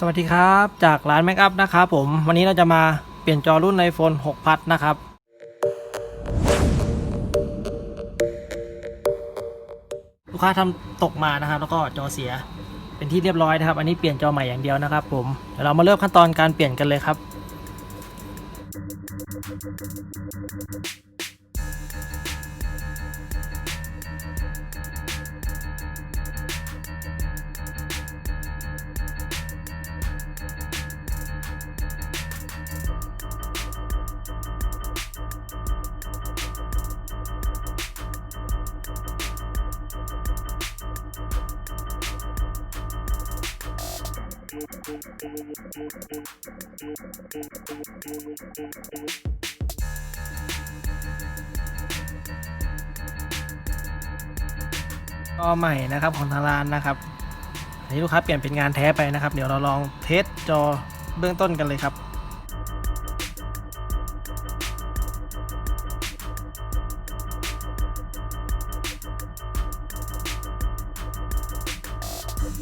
สวัสดีครับจากร้าน Make Up นะครับผมวันนี้เราจะมาเปลี่ยนจอรุ่น iPhone 6พัดนะครับ ลูกค้าทำตกมานะครับ แล้วก็จอเสียเป็นที่เรียบร้อยนะครับ อันนี้เปลี่ยนจอใหม่อย่างเดียวนะครับ ผมเดี๋ยวเรามาเริ่มขั้นตอนการเปลี่ยนกันเลยครับ จอใหม่นะครับของทางร้านนะครับอันนี้ลูกค้าเปลี่ยนเป็นงานแท้ไปนะครับ เดี๋ยวเราลองเทสจอเบื้องต้นกันเลยครับ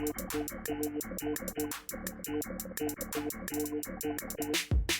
Thank you.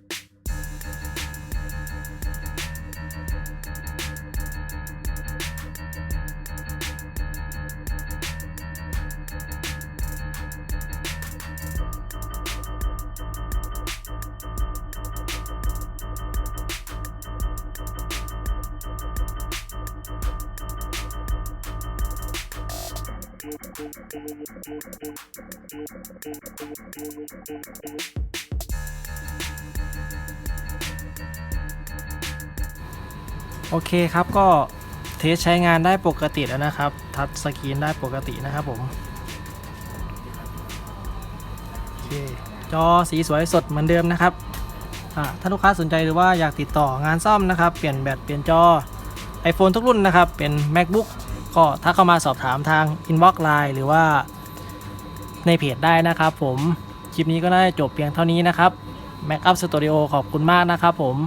โอเคครับก็เทสใช้งานได้ปกติแล้วนะครับ ทัชสกรีนได้ปกตินะครับผมโอเคจอสีสวยสดเหมือนเดิมนะครับถ้าลูกค้าสนใจหรือว่าอยากติดต่องานซ่อมนะครับ เปลี่ยนแบตเปลี่ยนจอ iPhone ทุกรุ่นนะครับ เป็น MacBook ก็ถ้าเข้ามาสอบถามทาง inbox line หรือว่าในเพจได้นะครับผม คลิปนี้ก็ได้จบเพียงเท่านี้นะครับ Mac Up Studio ขอบคุณมากนะครับผม